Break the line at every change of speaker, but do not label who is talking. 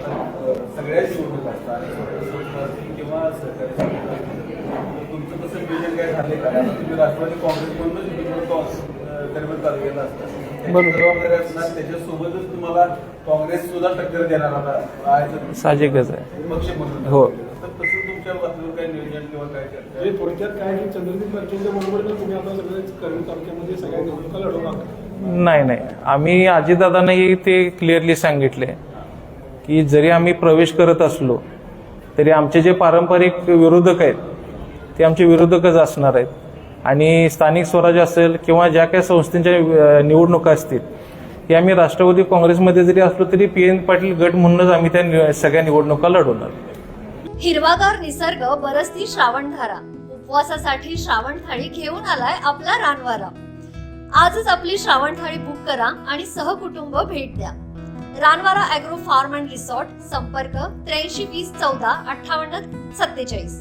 सगळ्याच निवडणूक असतात. किंवा. तर तुमचं तसं नियोजन काय झाले का? आता तुम्ही राष्ट्रवादी काँग्रेसमधूनच निवडणूक दरम्यान तालुक्याला असतात
बरोबर.
असणार त्याच्यासोबतच तुम्हाला काँग्रेस सुद्धा टक्कर देणार आता. आहे
साहजिकच आहे.
पक्ष म्हणून.
हो.
काय नियोजन किंवा काय चर्चा
म्हणजे थोडक्यात काय की चंद्रदीप बर्फेच्या बरोबरीनं तुम्ही आता सगळे करवीर तालुक्यामध्ये सगळ्या निवडणुका लढवणार
नाही नाही. आम्ही अजितदादांनाही ते क्लिअरली सांगितले. की जरी आम्ही प्रवेश करत असलो तरी आमचे जे पारंपरिक विरोधक आहेत ते आमचे विरोधकच असणार आहेत. आणि स्थानिक स्वराज्य असेल किंवा ज्या काही संस्थेच्या निवडणुका असतील हे आम्ही राष्ट्रवादी काँग्रेसमध्ये जरी असलो तरी पी एन पाटील गट म्हणूनच आम्ही त्या नि- सगळ्या निवडणुका लढवणार.
हिरवागार निसर्ग बरसती श्रावणधारा. उपवासासाठी श्रावण थाळी घेऊन आलाय आपला रानवारा. आजच आपली श्रावण थाळी बुक करा आणि सहकुटुंब भेट द्या. Ranwara agro farm and resort संपर्क त्र्याऐंशी वीस चौदा अठ्ठावन्न सत्तेचाळीस.